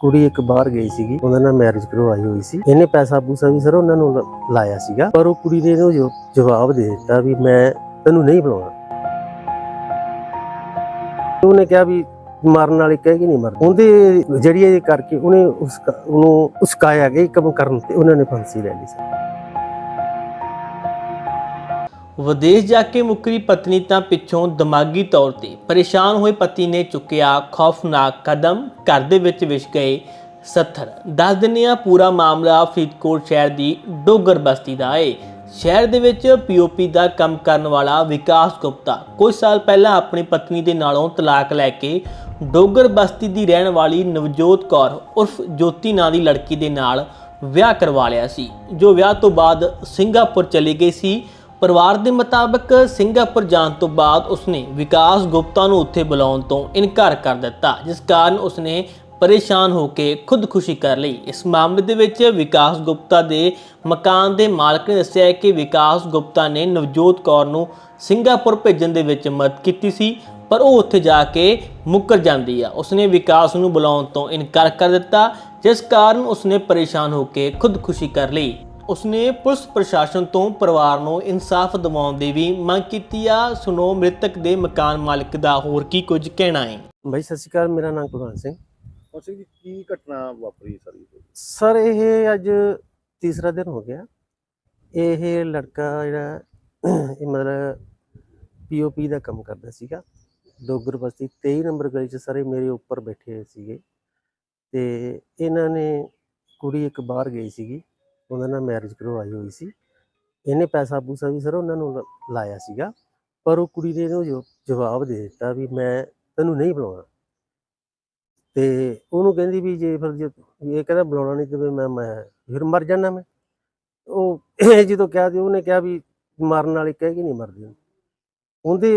ਕੁੜੀ ਇੱਕ ਬਾਹਰ ਗਈ ਸੀਗੀ ਉਹਨਾਂ ਨਾਲ ਮੈਰਿਜ ਕਰਵਾਈ ਹੋਈ ਸੀ। ਇਹਨੇ ਪੈਸਾ ਪੂਸਾ ਵੀ ਸਰ ਉਹਨਾਂ ਨੂੰ ਲਾਇਆ ਸੀਗਾ, ਪਰ ਉਹ ਕੁੜੀ ਨੇ ਇਹਨੂੰ ਜਵਾਬ ਦੇ ਦਿੱਤਾ ਵੀ ਮੈਂ ਤੈਨੂੰ ਨਹੀਂ ਬੁਲਾਉਣਾ। ਉਹਨੇ ਕਿਹਾ ਵੀ ਮਰਨ ਵਾਲੀ ਕਹੇਗੀ ਨਹੀਂ ਮਰ ਉਹਦੇ ਜਰੀਏ ਇਹ ਕਰਕੇ ਉਹਨੇ ਉਸ ਉਹਨੂੰ ਉਸਕਾਇਆ ਗਿਆ ਕੰਮ ਕਰਨ ਤੇ, ਉਹਨਾਂ ਨੇ ਫਾਂਸੀ ਲੈ ਲਈ ਸੀ ਵਿਦੇਸ਼ ਜਾ ਕੇ ਮੁੱਕਰੀ ਪਤਨੀ ਤਾਂ ਪਿੱਛੋਂ ਦਿਮਾਗੀ ਤੌਰ ਤੇ ਪਰੇਸ਼ਾਨ ਹੋਏ ਪਤੀ ਨੇ ਚੁੱਕਿਆ ਖੌਫਨਾਕ ਕਦਮ, ਘਰ ਦੇ ਵਿੱਚ ਵਿਛ ਗਏ ਸੱਥਰ। ਦੱਸ ਦਿੰਦੇ ਹਾਂ ਪੂਰਾ ਮਾਮਲਾ ਫਰੀਦਕੋਟ ਸ਼ਹਿਰ ਦੀ ਡੋਗਰ ਬਸਤੀ ਦਾ ਏ। ਸ਼ਹਿਰ ਦੇ ਵਿੱਚ ਪੀਓਪੀ ਦਾ ਕੰਮ ਕਰਨ ਵਾਲਾ ਵਿਕਾਸ ਗੁਪਤਾ ਕੁਝ ਸਾਲ ਪਹਿਲਾਂ ਆਪਣੀ ਪਤਨੀ ਦੇ ਨਾਲੋਂ ਤਲਾਕ ਲੈ ਕੇ ਡੋਗਰ ਬਸਤੀ ਦੀ ਰਹਿਣ ਵਾਲੀ ਨਵਜੋਤ ਕੌਰ ਉਰਫ ਜੋਤੀ ਨਾਂ ਦੀ ਲੜਕੀ ਦੇ ਨਾਲ ਵਿਆਹ ਕਰਵਾ ਲਿਆ ਸੀ, ਜੋ ਵਿਆਹ ਤੋਂ ਬਾਅਦ ਸਿੰਗਾਪੁਰ ਚਲੀ ਗਈ ਸੀ। ਪਰਿਵਾਰ ਦੇ ਮੁਤਾਬਕ ਸਿੰਗਾਪੁਰ ਜਾਣ ਤੋਂ ਬਾਅਦ ਉਸਨੇ ਵਿਕਾਸ ਗੁਪਤਾ ਨੂੰ ਉੱਥੇ ਬੁਲਾਉਣ ਤੋਂ ਇਨਕਾਰ ਕਰ ਦਿੱਤਾ, ਜਿਸ ਕਾਰਨ ਉਸਨੇ ਪਰੇਸ਼ਾਨ ਹੋ ਕੇ ਖੁਦਕੁਸ਼ੀ ਕਰ ਲਈ। ਇਸ ਮਾਮਲੇ ਦੇ ਵਿੱਚ ਵਿਕਾਸ ਗੁਪਤਾ ਦੇ ਮਕਾਨ ਦੇ ਮਾਲਕ ਨੇ ਦੱਸਿਆ ਹੈ ਕਿ ਵਿਕਾਸ ਗੁਪਤਾ ਨੇ ਨਵਜੋਤ ਕੌਰ ਨੂੰ ਸਿੰਗਾਪੁਰ ਭੇਜਣ ਦੇ ਵਿੱਚ ਮਦਦ ਕੀਤੀ ਸੀ, ਪਰ ਉਹ ਉੱਥੇ ਜਾ ਕੇ ਮੁੱਕਰ ਜਾਂਦੀ ਆ। ਉਸਨੇ ਵਿਕਾਸ ਨੂੰ ਬੁਲਾਉਣ ਤੋਂ ਇਨਕਾਰ ਕਰ ਦਿੱਤਾ, ਜਿਸ ਕਾਰਨ ਉਸਨੇ ਪਰੇਸ਼ਾਨ ਹੋ ਕੇ ਖੁਦਕੁਸ਼ੀ ਕਰ ਲਈ। ਉਸਨੇ ਪੁਲਿਸ ਪ੍ਰਸ਼ਾਸਨ ਤੋਂ ਪਰਿਵਾਰ ਨੂੰ ਇਨਸਾਫ ਦਿਵਾਉਣ ਦੀ ਵੀ ਮੰਗ ਕੀਤੀ ਆ। ਸੁਣੋ ਮ੍ਰਿਤਕ ਦੇ ਮਕਾਨ ਮਾਲਕ ਦਾ ਹੋਰ ਕੀ ਕੁਝ ਕਹਿਣਾ ਹੈ? ਬਾਈ ਸਤਿ ਸ਼੍ਰੀ ਅਕਾਲ ਮੇਰਾ ਨਾਮ ਕੁਲਵੰਤ ਸਿੰਘ। ਅਸੀਂ ਜੀ ਕੀ ਘਟਨਾ ਵਾਪਰੀ ਸਾਰੀ ਸਰ ਇਹ ਅੱਜ ਤੀਸਰਾ ਦਿਨ ਹੋ ਗਿਆ। ਇਹ ਲੜਕਾ ਜਿਹੜਾ ਇਹ ਮਤਲਬ ਪੀਓਪੀ ਦਾ ਕੰਮ ਕਰਦਾ ਸੀਗਾ। ਡੋਗਰ ਬਸਤੀ 23 ਨੰਬਰ ਗਲੀ 'ਚ ਸਾਰੇ ਮੇਰੇ ਉੱਪਰ ਬੈਠੇ ਹੋਏ ਸੀਗੇ। ਤੇ ਇਹਨਾਂ ਨੇ ਕੁੜੀ ਇੱਕ ਬਾਹਰ ਗਈ ਸੀਗੀ। ਉਹਨਾਂ ਨਾਲ ਮੈਰਿਜ ਕਰਵਾਈ ਹੋਈ ਸੀ। ਇਹਨੇ ਪੈਸਾ ਪੂਸਾ ਵੀ ਸਰ ਉਹਨਾਂ ਨੂੰ ਲ- ਲਾਇਆ ਸੀਗਾ। ਪਰ ਉਹ ਕੁੜੀ ਨੇ ਇਹਨੂੰ ਜਵਾਬ ਦੇ ਦਿੱਤਾ ਵੀ ਮੈਂ ਤੈਨੂੰ ਨਹੀਂ ਬੁਲਾਉਣਾ। ਤੇ ਉਹਨੂੰ ਕਹਿੰਦੀ ਵੀ ਜੇ ਫਿਰ ਜੇ ਇਹ ਕਹਿੰਦਾ ਬੁਲਾਉਣਾ ਨਹੀਂ ਤੇ ਮੈਂ ਮੈਂ ਫਿਰ ਮਰ ਜਾਣਾ ਮੈਂ। ਉਹ ਜਦੋਂ ਕਿਹਾ ਤੇ ਉਹਨੇ ਕਿਹਾ ਵੀ ਮਰਨ ਵਾਲੀ ਕੇ ਨਹੀਂ ਮਰਦੀ ਉਹਦੇ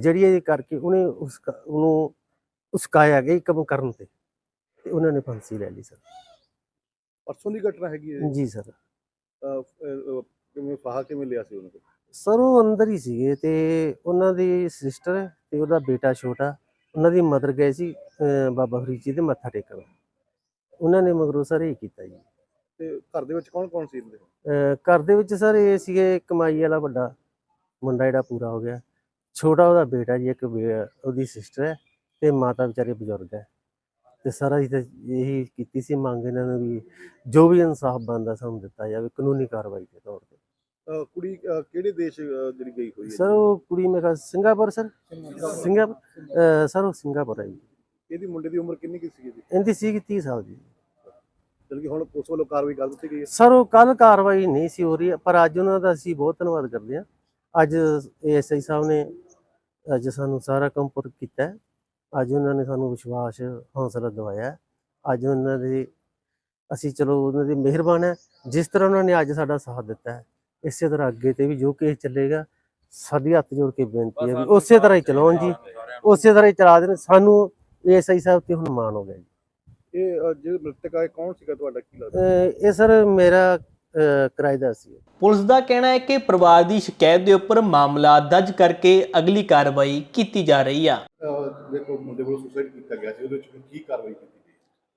ਜਿਹੜੀ ਇਹ ਕਰਕੇ ਉਹਨੇ ਉਸ ਉਹਨੂੰ ਉਸਕਾਇਆ ਗਿਆ ਇਹ ਕੰਮ ਕਰਨ ਤੇ। ਤੇ ਉਹਨਾਂ ਨੇ ਫਾਂਸੀ ਲੈ ਲਈ ਸਰ ਪਰਸੋਂ ਦੀ ਘਟਨਾ ਹੈਗੀ ਹੈ ਜੀ। ਸਰ। ਅਹ, ਅਹ, ਕਿਵੇਂ ਫਾਹਾ ਕਿਵੇਂ ਲਿਆ ਸੀ ਉਹਨਾਂ ਸਰ ਉਹ ਅੰਦਰ ਹੀ ਸੀਗੇ ਤੇ ਉਹਨਾਂ ਦੀ ਸਿਸਟਰ ਤੇ ਉਹਦਾ ਬੇਟਾ ਛੋਟਾ ਉਹਨਾਂ ਦੀ ਮਦਰ ਗਏ ਸੀ ਅਹ ਬਾਬਾ ਫਰੀਦ ਜੀ ਦੇ ਮੱਥਾ ਟੇਕਣ। ਉਹਨਾਂ ਨੇ ਮਗਰੋਂ ਸਰ ਇਹ ਕੀਤਾ ਜੀ। ਤੇ ਘਰ ਦੇ ਵਿੱਚ ਕੌਣ ਕੌਣ ਸੀ ਇਹਦੇ? ਅਹ ਘਰ ਦੇ ਵਿੱਚ ਸਰ ਇਹ ਸੀਗੇ ਕਮਾਈ ਵਾਲਾ ਵੱਡਾ ਮੁੰਡਾ ਜਿਹੜਾ ਪੂਰਾ ਹੋ ਗਿਆ। ਛੋਟਾ ਉਹਦਾ ਬੇਟਾ ਜੀ ਇੱਕ ਬੇ- ਉਹਦੀ ਸਿਸਟਰ ਹੈ ਤੇ ਮਾਤਾ ਵਿਚਾਰੇ ਬਜ਼ੁਰਗ ਹੈ। ਤੇ ਸਾਰਾ ਜੀ ਤਾਂ ਇਹੀ ਕੀਤੀ ਸੀ ਮੰਗ ਇਹਨਾਂ ਨੇ ਵੀ ਜੋ ਵੀ ਇਨਸਾਫ ਬਣਦਾ ਸਾਨੂੰ ਦਿੱਤਾ ਜਾਵੇ ਕਾਨੂੰਨੀ ਕਾਰਵਾਈ ਦੇ ਤੌਰ ਤੇ। ਅਹ, ਕੁੜੀ ਅਹ, ਕਿਹੜੇ ਦੇਸ਼ ਅਹ, ਜਿਹੜੀ ਗਈ ਹੋਈ ਹੈ? ਸਰ ਉਹ ਕੁੜੀ ਮੇਰੇ ਖਿਆਲ ਸਿੰਗਾਪੁਰ ਸਰ। ਸਿੰਗਾਪੁਰ ਅਹ ਸਰ ਉਹ ਸਿੰਗਾਪੁਰ ਹੈ ਜੀ ਇਹਦੀ ਮੁੰਡੇ ਦੀ ਉਮਰ ਕਿੰਨੀ ਕੀ ਸੀ ਜੀ ਇਹਦੀ ਸੀ 30 ਸਾਲ ਦੀ। ਜਦ ਕਿ ਹੁਣ ਪੁਲਿਸ ਵੱਲੋਂ ਕਾਰਵਾਈ ਕਰ ਦਿੱਤੀ ਗਈ ਹੈ। ਸਰ ਉਹ ਕੱਲ ਕਾਰਵਾਈ ਨਹੀਂ ਸੀ ਹੋ ਰਹੀ ਪਰ ਅੱਜ ਉਹਨਾਂ ਦਾ ਅਸੀਂ ਬਹੁਤ ਧੰਨਵਾਦ ਕਰਦੇ ਹਾਂ। ਅੱਜ ਏਐਸਆਈ ਸਾਹਿਬ ਨੇ ਅੱਜ ਸਾਨੂੰ ਸਾਰਾ ਕੰਮ ਪੁਰ ਕੀਤਾ ਹੈ। ਅੱਜ ਉਹਨਾਂ ਨੇ ਸਾਨੂੰ ਵਿਸ਼ਵਾਸ ਹੌਸਲਾ ਦਿਵਾਇਆ। ਹੈ। ਅੱਜ ਉਹਨਾਂ ਦੇ ਅਸੀਂ ਚਲੋ ਉਹਨਾਂ ਦੀ ਮਿਹਰਬਾਨ ਹੈ। ਜਿਸ ਤਰ੍ਹਾਂ ਉਹਨਾਂ ਨੇ ਅੱਜ ਸਾਡਾ ਸਾਥ ਦਿੱਤਾ ਹੈ ਇਸੇ ਤਰ੍ਹਾਂ ਅੱਗੇ ਤੇ ਵੀ ਜੋ ਕੇਸ ਚੱਲੇਗਾ ਸਾਡੀ ਹੱਥ ਜੋੜ ਕੇ ਬੇਨਤੀ ਹੈ ਵੀ ਉਸੇ ਤਰ੍ਹਾਂ ਹੀ ਚਲਾਉਣ ਜੀ। ਉਸੇ ਤਰ੍ਹਾਂ ਹੀ ਚਲਾ ਦੇਣ। ਸਾਨੂੰ ਏਐਸਆਈ ਸਾਹਿਬ ਤੇ ਹੁਣ ਮਾਣ ਹੋ ਗਿਆ ਜੀ। ਇਹ ਜਿਹੜੇ ਮ੍ਰਿਤਕ ਆਏ ਕੌਣ ਸੀਗਾ? ਤੁਹਾਡਾ ਕੀ ਲੱਗਦਾ? ਇਹ ਸਰ ਮੇਰਾ ਕਿਰਾਏਦਾਰ ਸੀ ਪੁਲਿਸ ਦਾ ਕਹਿਣਾ ਹੈ ਕਿ ਪਰਿਵਾਰ ਦੀ ਸ਼ਿਕਾਇਤ ਦੇ ਉੱਪਰ ਮਾਮਲਾ ਦਰਜ ਕਰਕੇ ਅਗਲੀ ਕਾਰਵਾਈ ਕੀਤੀ ਜਾ ਰਹੀ ਆ। ਦੇਖੋ ਮੁੰਡੇ ਵੱਲੋਂ ਸੁਸਾਈਡ ਕੀਤਾ ਗਿਆ ਸੀ ਉਹਦੇ ਵਿੱਚ ਕੀ ਕਾਰਵਾਈ ਕੀਤੀ ਗਈ?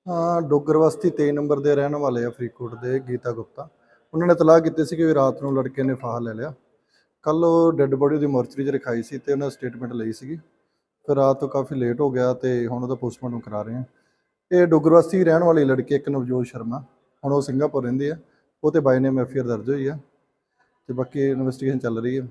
ਹਾਂ ਡੋਗਰਵਸਤੀ 23 ਨੰਬਰ ਦੇ ਰਹਿਣ ਵਾਲੇ ਆ ਫਰੀਦਕੋਟ ਦੇ ਗੀਤਾ ਗੁਪਤਾ। ਉਹਨਾਂ ਨੇ ਤਲਾਕ ਕੀਤੀ ਸੀ ਕਿ ਵੀ ਰਾਤ ਨੂੰ ਲੜਕੇ ਨੇ ਫਾਹਾ ਲੈ ਲਿਆ। ਕੱਲ ਉਹ ਡੈੱਡ ਬੋਡੀ ਦੀ ਮੋਰਚਰੀ 'ਚ ਰਖਾਈ ਸੀ ਤੇ ਉਹਨਾਂ ਸਟੇਟਮੈਂਟ ਲਈ ਸੀਗੀ। ਫਿਰ ਰਾਤ ਤੋਂ ਕਾਫੀ ਲੇਟ ਹੋ ਗਿਆ ਤੇ ਹੁਣ ਉਹਦਾ ਪੋਸਟਮਾਰਟਮ ਕਰਾ ਰਹੇ ਆ। ਇਹ ਡੋਗਰਵਸਤੀ ਰਹਿਣ ਵਾਲੀ ਲੜਕੀ ਇੱਕ ਨਵਜੋਤ ਸ਼ਰਮਾ ਹੁਣ ਉਹ ਸਿੰਗਾਪੁਰ ਰਹਿੰਦੀ ਆ। ਉਹ ਤੇ ਬਾਈ ਨੇ ਐਫਆਈਆਰ ਦਰਜ ਹੋਈ ਆ ਤੇ ਬਾਕੀ ਇਨਵੈਸਟੀਗੇਸ਼ਨ ਚੱਲ ਰਹੀ ਆ।